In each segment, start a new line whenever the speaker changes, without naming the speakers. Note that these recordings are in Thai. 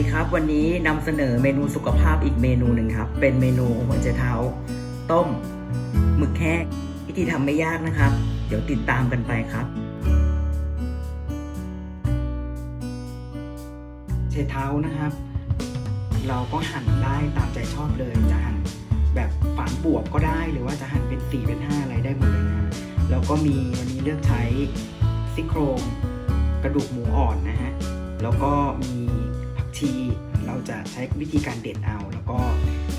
ดีครับ วันนี้นำเสนอเมนูสุขภาพอีกเมนูหนึ่งครับ เป็นเมนูหัวใจเท้า ต้มหมึกแห้งวิธีทำไม่ยากนะครับ เดี๋ยวติดตามกันไปครับเชเท้านะครับ เราก็หั่นได้ตามใจชอบเลยจะหั่นแบบฝานบวบก็ได้หรือว่าจะหั่นเป็นสี่เป็นห้าอะไรได้หมดเลยนะแล้วก็มีวันนี้เลือกใช้ซี่โครงกระดูกหมูอ่อนนะฮะแล้วก็มี ผักชีเราจะใช้วิธีการเด็ดเอา แล้วก็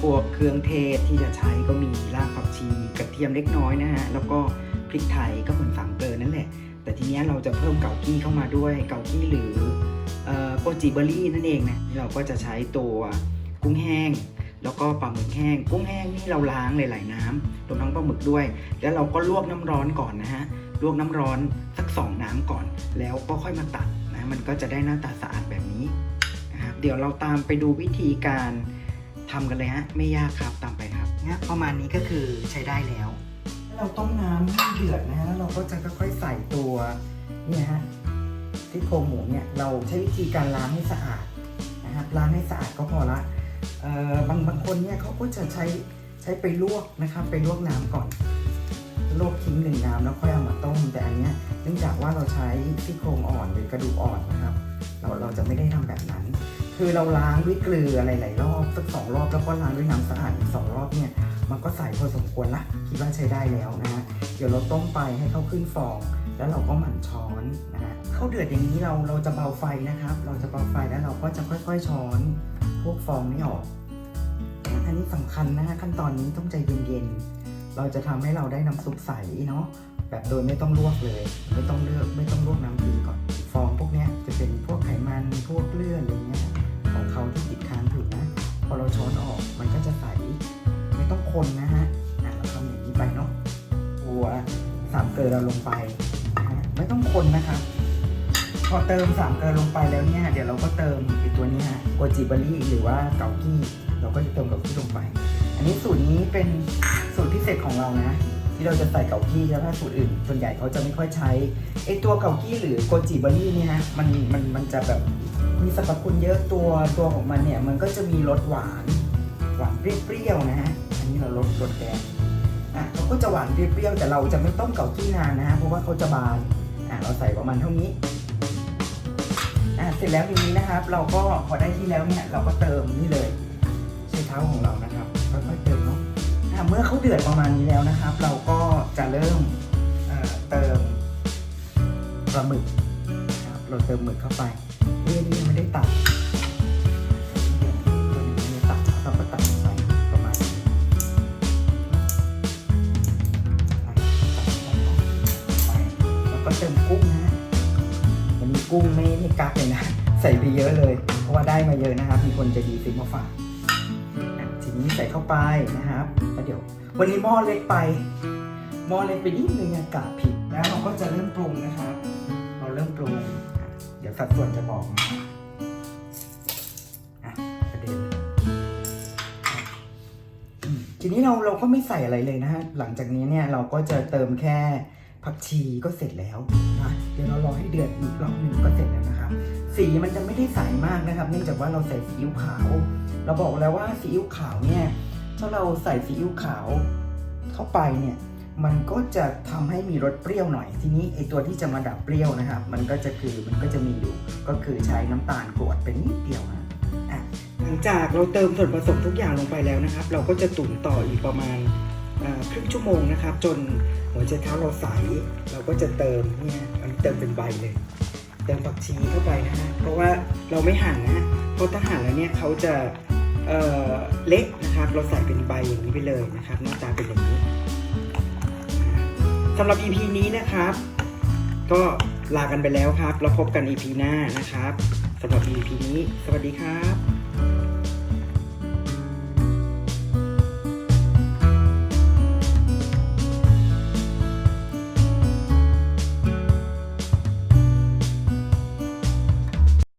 พวกเครื่องเทศที่จะใช้ก็มีรากผักชีกระเทียมเล็กน้อยนะฮะแล้วก็พริกไทยก็เหมือนฝังเกลือนั่นแหละ แต่ทีนี้เราจะเพิ่มเกากี้เข้ามาด้วยเกากี้หรือโกจิเบอรี่นั่นเองนะเราก็จะใช้ตัวกุ้งแห้ง แล้วก็ปลาหมึกแห้ง กุ้งแห้งนี่เราล้างหลายๆน้ำรวมทั้งปลาหมึกด้วย แล้วเราก็ลวกน้ำร้อนก่อนนะฮะลวกน้ำร้อนสักสองน้ำก่อน แล้วก็ค่อยมาตัดนะมันก็จะได้หน้าตาสะอาดแบบ เดี๋ยวเราตามไปดูวิธีการทำกันเลยฮะ ไม่ยากครับตามไปครับเนี่ยประมาณนี้ก็คือใช้ได้แล้ว เราต้มน้ำให้เดือดนะฮะแล้วเราก็จะค่อยๆใส่ตัวเนี่ยฮะที่โครงหมูเนี่ยเราใช้วิธีการล้างให้สะอาดนะครับล้างให้สะอาดก็พอละเอ่อบางบางคนเนี่ยเขาก็จะใช้ใช้ไปลวกนะครับไปลวกน้ำก่อนลวกทิ้งหนึ่งน้ำแล้วค่อยเอามาต้มแต่อันเนี้ยเนื่องจากว่าเราใช้ซี่โครงอ่อนหรือกระดูกอ่อนนะครับ เราเราจะไม่ได้ทำแบบนั้น คือเราล้างด้วยเกลือหลายๆรอบสักสองรอบแล้วก็ล้างด้วยน้ำสะอาดอีกสองรอบเนี่ย มันก็ใสพอสมควรละคิดว่าใช้ได้แล้วนะฮะเดี๋ยวเราต้มไปให้เขาขึ้นฟองแล้วเราก็หมั่นช้อนนะฮะเข้าเดือดอย่างนี้เราเราจะเบาไฟนะครับ เราจะเบาไฟแล้วเราก็จะค่อยๆช้อน พวกฟองนี้ออกอันนี้สำคัญนะฮะขั้นตอนนี้ต้องใจเย็นๆเราจะทำให้เราได้น้ำซุปใสเนาะแบบโดยไม่ต้องลวกเลย ไม่ต้องเลือก คนนะฮะอะเราทำอย่างนี้ไปเนาะตัวสามเกลือเราลงไปนะฮะไม่ต้องคนนะครับพอเติมสามเกลือลงไปแล้วเนี่ย เดี๋ยวเราก็เติมไอตัวนี้ฮะโกจิบารี่หรือว่าเกากี้ เราก็จะเติมเกากี้ลงไป อันนี้สูตรนี้เป็นสูตรพิเศษของเรานะที่เราจะใส่เกากี้ใช่ไหมสูตรอื่น ส่วนใหญ่เขาจะไม่ค่อยใช้ไอตัวเกากี้หรือโกจิบารี่เนี่ยฮะมันมันมันจะแบบมีสรรพคุณเยอะตัวตัวของมันเนี่ย มันก็จะมีรสหวาน หวานเปรี้ยวๆนะฮะ อันนี้เราลดลดแดงอะเขาก็จะหวานเปรี้ยวๆแต่เราจะไม่ต้มเกากี้นานนะฮะเพราะว่าเขาจะบานอะเราใส่ประมาณเท่านี้อะเสร็จแล้วทีนี้นะครับ เราก็พอได้ที่แล้วเนี่ยเราก็เติมนี่เลยใช้เท้าของเรานะครับค่อยๆเติมเนาะอะเมื่อเขาเดือดประมาณนี้แล้วนะครับ เราก็จะเริ่มเอ่อเติมปลาหมึกนะครับเราเติมหมึกเข้าไปเรื่องนี้ยังไม่ได้ตัด เติมกุ้งนะ วันนี้กุ้งไม่ไม่กักเลยนะ ใส่ไปเยอะเลย เพราะว่าได้มาเยอะนะครับ มีคนจะดีซื้อมาฝากทีนี้ใส่เข้าไปนะครับแล้วเดี๋ยว วันนี้หม้อเล็กไป หม้อเล็กไปนิดนึงอากาศผิด แล้วเราก็จะเริ่มปรุงนะครับ เราเริ่มปรุง เดี๋ยวสัดส่วนจะบอกนะประเด็นทีนี้เราเราก็ไม่ใส่อะไรเลยนะฮะ หลังจากนี้เนี่ยเราก็จะเติมแค่ ผักชีก็เสร็จแล้วนะเดี๋ยวเรารอให้เดือดอีกรอบหนึ่งก็เสร็จแล้วนะครับ สีมันจะไม่ได้ใสมากนะครับ เนื่องจากว่าเราใส่ซีอิ๊วขาว เราบอกแล้วว่าซีอิ๊วขาวเนี่ยถ้าเราใส่ซีอิ๊วขาวเข้าไปเนี่ยมันก็จะทำให้มีรสเปรี้ยวหน่อย ทีนี้ไอตัวที่จะมาดับเปรี้ยวนะครับ มันก็จะคือมันก็จะมีอยู่ ก็คือใช้น้ำตาลกรวดเป็นนิดเดียวนะอะหลังจากเราเติมส่วนผสมทุกอย่างลงไปแล้วนะครับ เราก็จะตุ๋นต่ออีกประมาณครึ่งชั่วโมงนะครับ จน หัวใจเท้าเราใสเราก็จะเติมเนี่ยอันนี้เติมเป็นใบเลย เติมผักชีเข้าไปนะฮะเพราะว่าเราไม่หั่นนะเพราะถ้าหั่นแล้วเนี่ยเขาจะเอ่อเละนะครับ เราใส่เป็นใบอย่างนี้ไปเลยนะครับ หน้าตาเป็นอย่างนี้สำหรับ EP นี้นะครับ ก็ลากันไปแล้วครับแล้วพบกัน EP หน้านะครับสำหรับ EP นี้ สวัสดีครับ